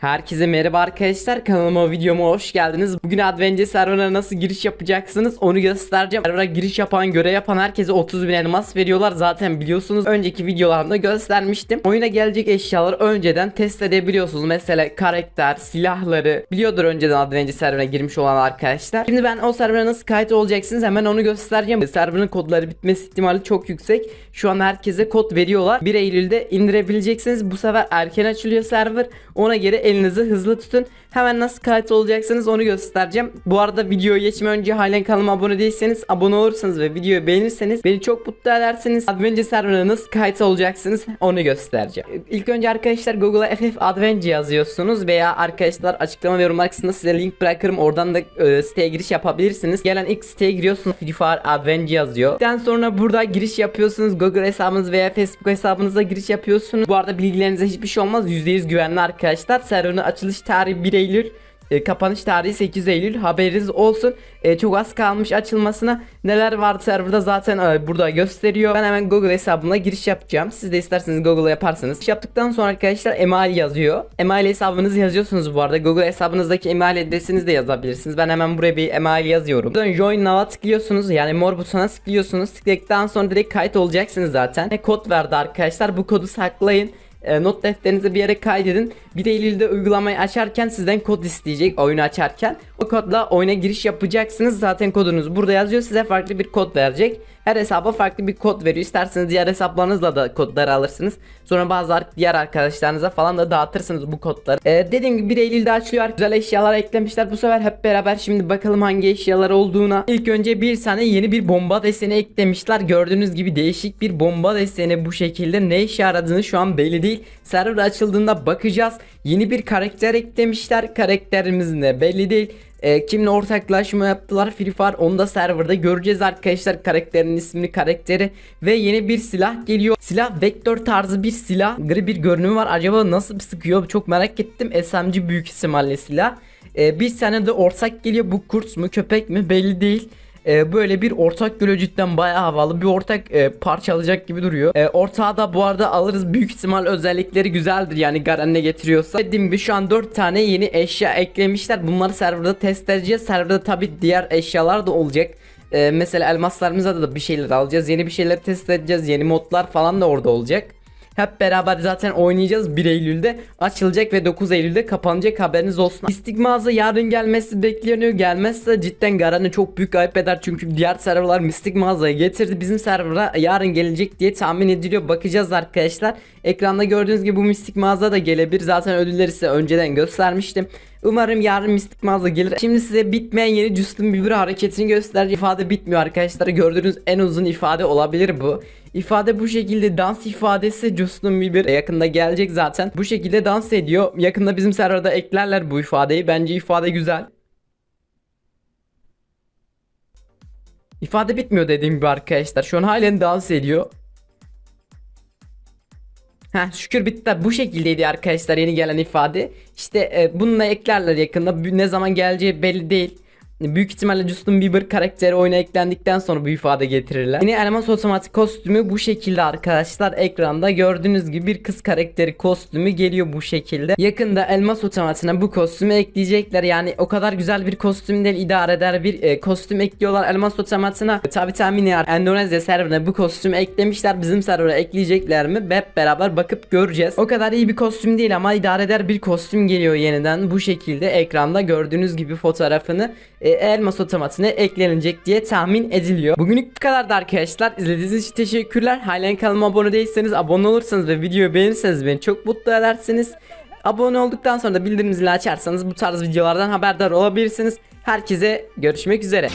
Herkese merhaba arkadaşlar kanalıma videoma hoş geldiniz. Bugün Advance serverına nasıl giriş yapacaksınız onu göstereceğim. Server'a giriş yapan görev yapan herkese 30 bin elmas veriyorlar. Zaten biliyorsunuz önceki videolarımda göstermiştim. Oyuna gelecek eşyaları önceden test edebiliyorsunuz. Mesela karakter, silahları biliyordur önceden Advance serverına girmiş olan arkadaşlar. Şimdi ben o server'a nasıl kayıt olacaksınız hemen onu göstereceğim. Server'ın kodları bitmesi ihtimali çok yüksek. Şu an herkese kod veriyorlar. 1 Eylül'de indirebileceksiniz. Bu sefer erken açılıyor server. Ona göre elinizi hızlı tutun. Hemen nasıl kayıt olacaksınız onu göstereceğim. Bu arada videoyu geçme önce halen kanalıma abone değilseniz abone olursanız ve videoyu beğenirseniz beni çok mutlu edersiniz. Advance serverına nasıl kayıt olacaksınız onu göstereceğim. İlk önce arkadaşlar Google'a FF Advance yazıyorsunuz veya arkadaşlar açıklama ve yorumlar kısmında size link bırakırım. Oradan da e, siteye giriş yapabilirsiniz. Gelen ilk siteye giriyorsunuz. Free Fire Advance yazıyor. Daha sonra burada giriş yapıyorsunuz. Google hesabınız veya Facebook hesabınıza giriş yapıyorsunuz. Bu arada bilgilerinize hiçbir şey olmaz. %100 güvenli arkadaşlar. Server'ın açılış tarihi 1 Eylül. E, kapanış tarihi 8 Eylül haberiniz olsun. E, çok az kalmış açılmasına. Neler vardı serverda zaten e, burada gösteriyor. Ben hemen Google hesabımla giriş yapacağım. Siz de isterseniz Google'a yaparsınız. Giriş yaptıktan sonra arkadaşlar email yazıyor. Email hesabınızı yazıyorsunuz bu arada. Google hesabınızdaki email adresinizi de yazabilirsiniz. Ben hemen buraya bir email yazıyorum. Buradan join now'a tıklıyorsunuz. Yani mor butonuna tıklıyorsunuz. Tıkladıktan sonra direkt kayıt olacaksınız zaten. Ve kod verdi arkadaşlar. Bu kodu saklayın e, not defterinize bir yere kaydedin. 1 Eylül'de uygulamayı açarken sizden kod isteyecek oyunu açarken. O kodla oyuna giriş yapacaksınız. Zaten kodunuz burada yazıyor. Size farklı bir kod verecek. Her hesaba farklı bir kod veriyor. İsterseniz diğer hesaplarınızla da kodları alırsınız. Sonra bazı diğer arkadaşlarınıza falan da dağıtırsınız bu kodları. E, dediğim gibi 1 Eylül'de açılıyor. Güzel eşyalar eklemişler. Bu sefer hep beraber şimdi bakalım hangi eşyalar olduğuna. İlk önce bir tane yeni bir bomba deseni eklemişler. Gördüğünüz gibi değişik bir bomba deseni bu şekilde. Ne işe yaradığını şu an belli değil. Server açıldığında bakacağız. Yeni bir karakter eklemişler. Karakterimiz ne belli değil. E, kimle ortaklaşma yaptılar? Free Fire onu da serverda göreceğiz arkadaşlar. Karakterin ismini karakteri ve yeni bir silah geliyor. Silah vektör tarzı bir silah. Gri bir görünümü var. Acaba nasıl bir sıkıyor? Çok merak ettim. SMG büyük ihtimalle silah. E, bir tane de ortak geliyor. Bu kurt mu köpek mi belli değil e, böyle bir ortak geliyor cidden bayağı havalı bir ortak e, parçalayacak gibi duruyor. E, ortağı da bu arada alırız büyük ihtimal özellikleri güzeldir yani Garen getiriyorsa. Dediğim gibi şu an 4 tane yeni eşya eklemişler. Bunları serverda test edeceğiz. Serverda tabi diğer eşyalar da olacak. E, mesela elmaslarımıza da bir şeyler alacağız. Yeni bir şeyler test edeceğiz. Yeni modlar falan da orada olacak. Hep beraber zaten oynayacağız 1 Eylül'de açılacak ve 9 Eylül'de kapanacak haberiniz olsun. İstigmaz'a yarın gelmesi bekleniyor. Gelmezse cidden Garan'ı çok büyük ayıp eder çünkü diğer serverlar Mystic mağazayı getirdi. Bizim server'a yarın gelecek diye tahmin ediliyor. Bakacağız arkadaşlar. Ekranda gördüğünüz gibi bu Mystic mağaza da gelebilir. Zaten ödülleri size önceden göstermiştim. Umarım yarın Mystic mağaza gelir. Şimdi size bitmeyen yeni Justin Bieber hareketini göstereceğim. İfade bitmiyor arkadaşlar. Gördüğünüz en uzun ifade olabilir bu. İfade bu şekilde dans ifadesi Justin Bieber yakında gelecek zaten. Bu şekilde dans ediyor. Yakında bizim serverda eklerler bu ifadeyi. Bence ifade güzel. İfade bitmiyor dediğim gibi arkadaşlar. Şu an halen dans ediyor. Heh, şükür bitti. Bu şekildeydi arkadaşlar yeni gelen ifade. İşte e, bununla eklerler yakında. Ne zaman geleceği belli değil. Büyük ihtimalle Justin Bieber karakteri oyuna eklendikten sonra bu ifade getirirler. Yine elmas otomatik kostümü bu şekilde arkadaşlar ekranda gördüğünüz gibi bir kız karakteri kostümü geliyor bu şekilde. Yakında elmas otomatine bu kostümü ekleyecekler. Yani o kadar güzel bir kostüm değil idare eder bir e, kostüm ekliyorlar elmas otomatına. Tabi tahmin ya Endonezya serverine bu kostümü eklemişler. Bizim servere ekleyecekler mi? Hep beraber bakıp göreceğiz. O kadar iyi bir kostüm değil ama idare eder bir kostüm geliyor yeniden bu şekilde ekranda gördüğünüz gibi fotoğrafını e, elmas otomatine eklenecek diye tahmin ediliyor. Bugünlük bu kadardı arkadaşlar. İzlediğiniz için teşekkürler. Halen kanalıma abone değilseniz abone olursanız ve videoyu beğenirseniz beni çok mutlu edersiniz. Abone olduktan sonra da bildirim zilini açarsanız bu tarz videolardan haberdar olabilirsiniz. Herkese görüşmek üzere.